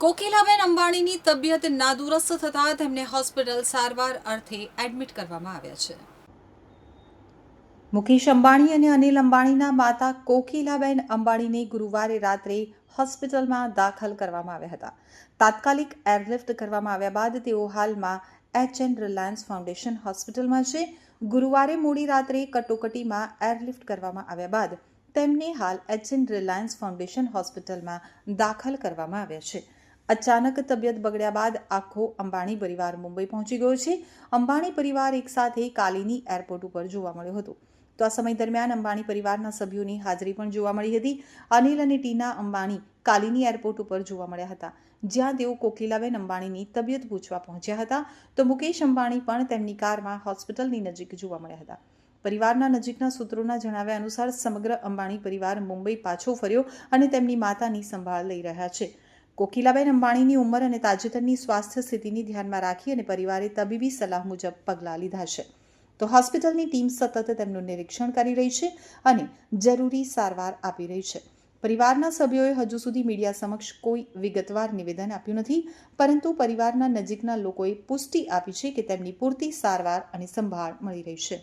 કોકિલાબેન અંબાણીની તબિયત નાદુરસ્ત થતાં તેમને હોસ્પિટલ સારવાર અર્થે એડમિટ કરવામાં આવ્યા છે. મુકેશ અંબાણી અને અનિલ અંબાણીના માતા કોકિલાબેન અંબાણીને ગુરુવારે રાત્રે હોસ્પિટલમાં દાખલ કરવામાં આવ્યા હતા. તાત્કાલિક એરલિફ્ટ કરવામાં આવ્યા બાદ તેઓ હાલમાં એચ એન્ડ રિલાયન્સ ફાઉન્ડેશન હોસ્પિટલમાં છે. ગુરુવારે મોડી રાત્રે કટોકટીમાં એરલિફ્ટ કરવામાં આવ્યા બાદ તેમને હાલ એચ એન્ડ રિલાયન્સ ફાઉન્ડેશન હોસ્પિટલમાં દાખલ કરવામાં આવ્યા છે. અચાનક તબિયત બગડ્યા બાદ આખો અંબાણી પરિવાર મુંબઈ પહોંચી ગયો છે. અંબાણી પરિવાર એકસાથે કાલીની એરપોર્ટ ઉપર જોવા મળ્યો હતો. તો આ સમય દરમિયાન અંબાણી પરિવારના સભ્યોની હાજરી પણ જોવા મળી હતી. અનિલ અને ટીના અંબાણી કાલીની એરપોર્ટ ઉપર જોવા મળ્યા હતા. જ્યાં તેઓ કોકિલાબેન અંબાણીની તબિયત પૂછવા પહોંચ્યા હતા. તો મુકેશ અંબાણી પણ તેમની કારમાં હોસ્પિટલની નજીક જોવા મળ્યા હતા. પરિવારના નજીકના સૂત્રોના જણાવ્યા અનુસાર સમગ્ર અંબાણી પરિવાર મુંબઈ પાછો ફર્યો અને તેમની માતાની સંભાળ લઈ રહ્યા છે. કોકિલાબેન અંબાણીની ઉંમર અને તાજેતરની સ્વાસ્થ્ય સ્થિતિની ધ્યાનમાં રાખી અને પરિવારે તબીબી સલાહ મુજબ પગલાં લીધા છે. તો હોસ્પિટલની ટીમ સતત તેમનું નિરીક્ષણ કરી રહી છે અને જરૂરી સારવાર આપી રહી છે. પરિવારના સભ્યોએ હજુ સુધી મીડિયા સમક્ષ કોઈ વિગતવાર નિવેદન આપ્યું નથી, પરંતુ પરિવારના નજીકના લોકોએ પુષ્ટિ આપી છે કે તેમની પૂરતી સારવાર અને સંભાળ મળી રહી છે.